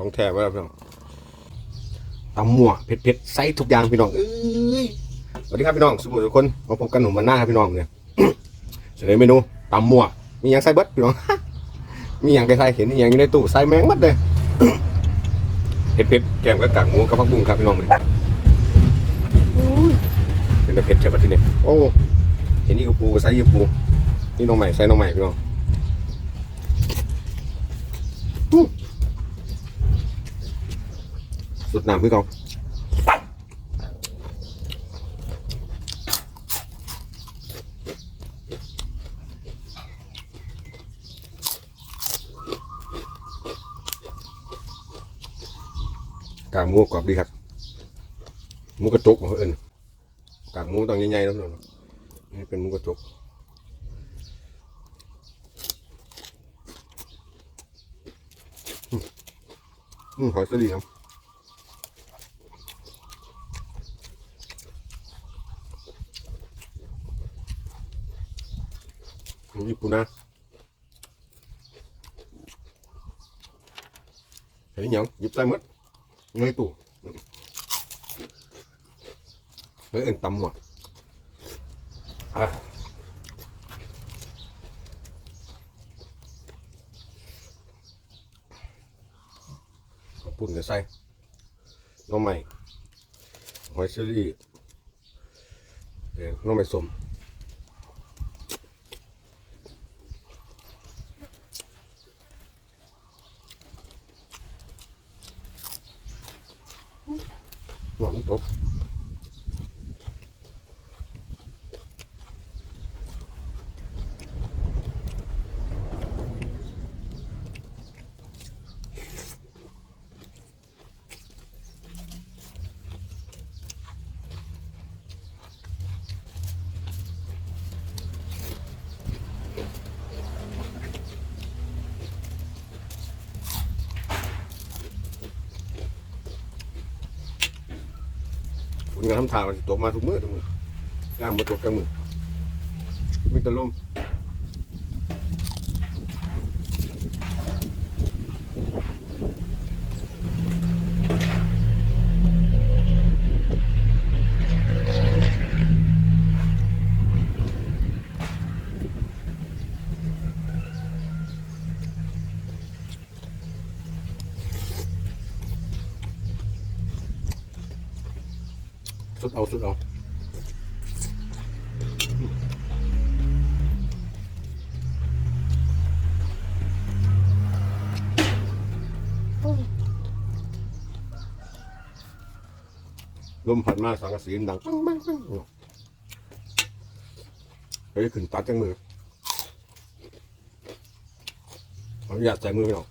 ของแท้ไว้แล้วพี่น้องตำมั่วเผ็ดๆใส่ทุกอย่างพี่น้องเอ้ยสวัสดีครับพี่น้องสมุทรทุกคนมาพบกันหนุ่มมันหน้าครับพี่น้องเนี่ยเสนอเมนูตำมั่วมีหยังใส่เบิดพี่น้อง มีหยังใส่เห็นมีหยังอยู่ในตู้ใส่แมงหมัดเลยเผ็ดๆแกมกับกากหมูกับผักบุ้งครับพี่น้องเลยเป็นแต่เผ็ดใช่ปะที่นี่โอ้เห็นนี่กับปูใส่ยี่ปูนี่น้องใหม่ใส่น้องใหม่พี่น้อง สดน้ำคือเขากากหมูกรอบดีครับมูกระจกเหรอเอิญกากหมูต้องใหญ่ๆแล้วเนอะนี่เป็นมูกระจกอืมหอยสลีครับ ญี่ปุ่นนะเห็นยังหยิบใส่หมดเงยตู้เฮ้ยเอ็นตำหมดอะขอบปุ่นกับใส่น้อ หวังตก ทำทางมันตกมาทุกมือทุกมือย่างมาตกกลางมือมีแต่ลม สุดเอาสุดเอาลมพัดมาสังกะสีมันดังปังปังปังเฮ้ยขึ้นตัดจังมือขออนุญาตใส่มือไม่ออก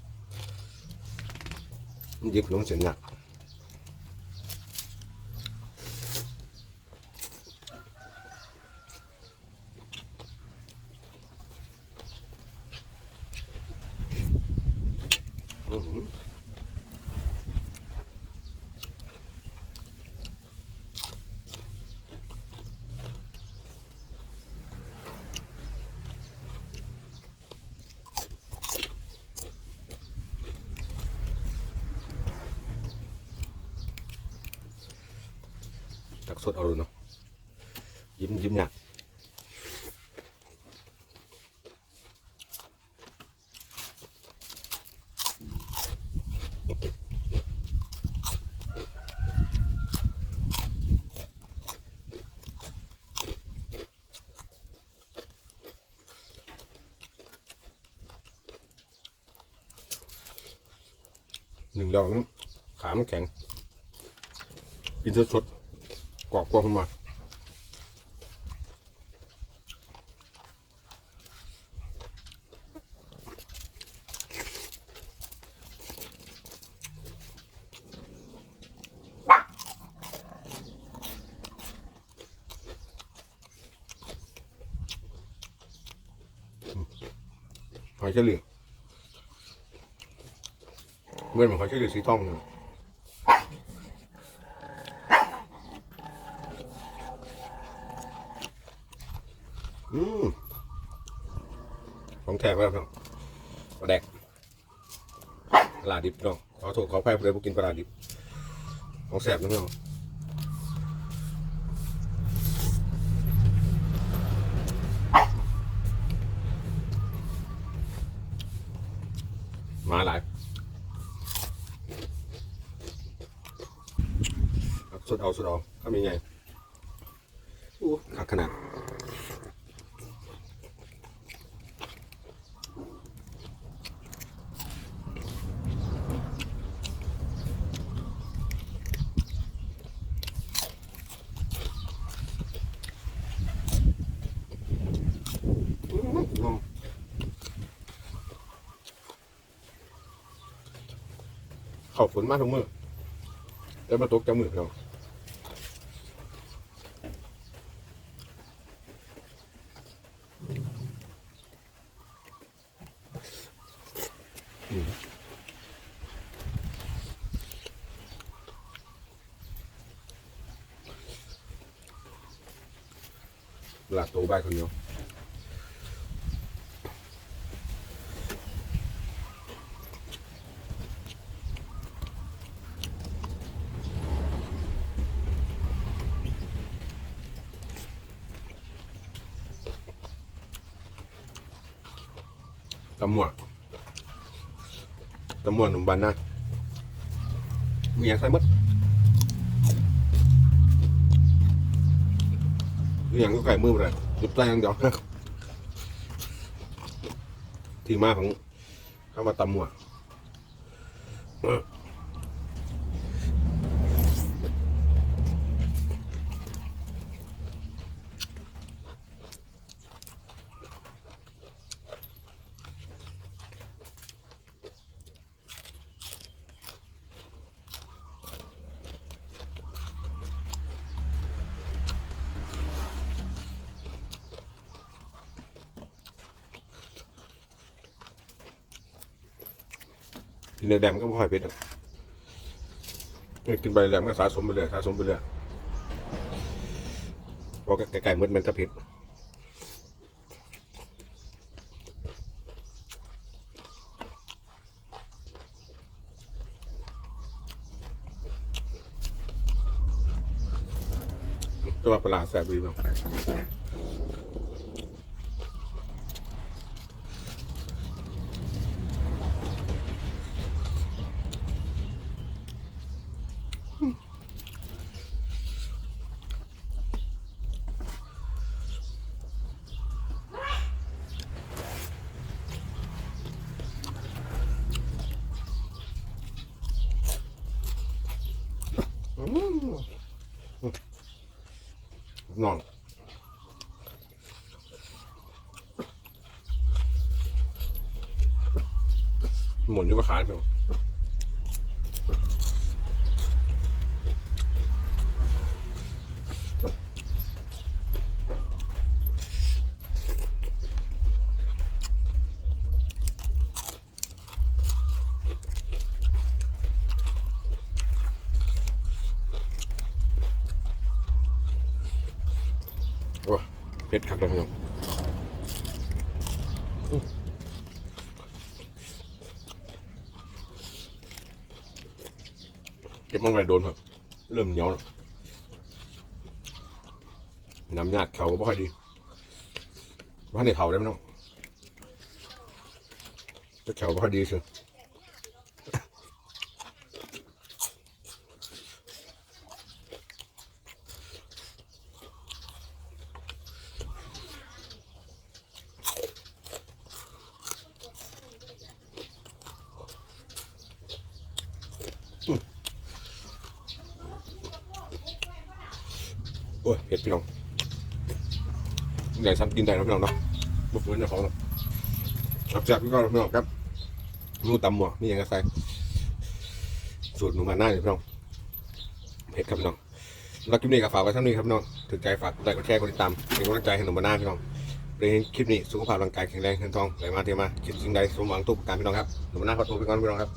มันหยิบลงเสียงหนัก สดเอาเลยเนาะยิ้มยิ้มหนักหนึ่งดอกนั้นขามันแข็งกินสดๆ กรอบกว่าขึ้นมาหอยเฉลี่ยเมื่อมันหอยเฉลี่ยสีทองเนี่ย อืมของแท้มากครับปลาแดกปลาดิบเนาะขอโทษขออภัยผู้ใดบ่กินปลาดิบ ของแซ่บนะพี่น้องมาหลายสุดเอาสุดเอาข้ามีไงอู้ขาดขนาด เขาฝนมาทุกมือแล้วมาตกจากมือเราอืมหลักตัวใบคนเดียว ตำหมวดตำหมวดหนุ่มบันนะมีอย่างใส่หมดมีอย่างก็ไก่มือไปเลยหยุดใจอย่างเดียวที่มาของคำว่าตำหมวด กินในแดมก็ไม่ค่อยเผ็ดกินไปแดมก็สะสมไปเลยสะสมไปเลยเพราะไก่ๆมืดมันจะเผ็ดตัวปลาร้าแซ่บดีมาก นองหมุนอยู่ก็ขาดไปดโอ้ย เผ็ดคักเลยพี่น้องเก็บมันไว้โดนครับ เริ่มเหนียวแล้วน้ำยาดเขาก็ไม่ค่อยดีว่าในเขาได้ไหมน้องจะเขาไม่ค่อยดีสิ อ้ยเผ็ดพี่น้องใหญ่ซ้ำกินได้แล้วพี่น้องเนาะบุกเบิร์นเจ้าของเนาะครับแซ่บพี่น้องพี่น้องครับหมูตำหมวกนี่ยังไงใสสูตรหนูมาหน้าเลยพี่น้องเผ็ดครับพี่น้องแล้วคลิปนี้ก็ฝากไว้เท่านี้ครับพี่น้องถึงใจฝากกดไลค์กดแชร์กดติดตามเป็นกำลังใจให้หนูมาหน้าพี่น้องในคลิปนี้สุขภาพร่างกายแข็งแรงเงินทองไหลมาเทมาคิดสิ่งใดสมหวังทุกประการพี่น้องครับหนูมาหน้าขอตัวไปก่อนพี่น้องครับ